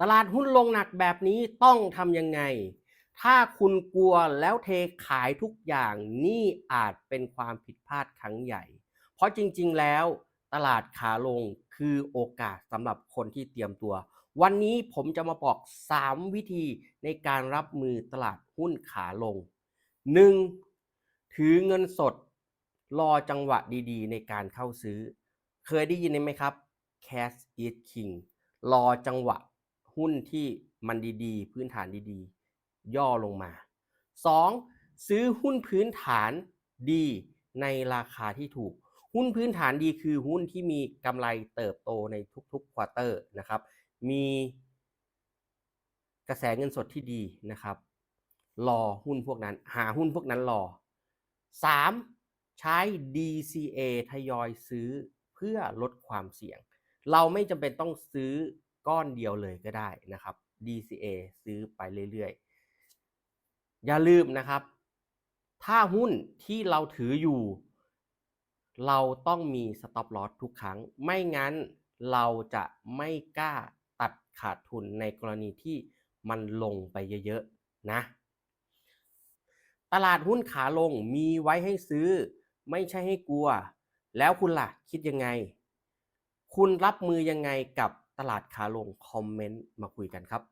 ตลาดหุ้นลงหนักแบบนี้ต้องทำยังไง ถ้าคุณกลัวแล้วเทขายทุกอย่างนี่อาจเป็นความผิดพลาดครั้งใหญ่ เพราะจริง ๆ แล้วตลาดขาลงคือโอกาสสำหรับคนที่เตรียมตัว วันนี้ผมจะมาบอก 3 วิธีในการรับมือตลาดหุ้นขาลง 1. ถือเงินสด รอจังหวะดีๆ ในการเข้าซื้อ เคยได้ยินไหมครับ cash is king รอจังหวะ หุ้นที่มันดีๆ พื้นฐานดีๆ ย่อลงมา 2. ซื้อหุ้นพื้นฐานดีในราคาที่ถูก หุ้นพื้นฐานดีคือหุ้นที่มีกำไรเติบโตในทุกๆควอเตอร์นะครับ มีกระแสเงินสดที่ดีนะครับ รอหุ้นพวกนั้น หาหุ้นพวกนั้นรอ 3. ใช้ DCA ทยอยซื้อเพื่อลดความเสี่ยง เราไม่จำเป็นต้องซื้อ ก้อนเดียวเลยก็ได้นะครับ DCA ซื้อไปเรื่อยๆ อย่าลืมนะครับ ถ้าหุ้นที่เราถืออยู่ เราต้องมี stop loss ทุกครั้ง ไม่งั้นเราจะไม่กล้าตัดขาดทุนในกรณีที่มันลงไปเยอะๆ นะ ตลาดหุ้นขาลงมีไว้ให้ซื้อ ไม่ใช่ให้กลัว แล้วคุณล่ะ คิดยังไง คุณรับมือยังไงกับ ตลาดขาลงคอมเมนต์มาคุยกันครับ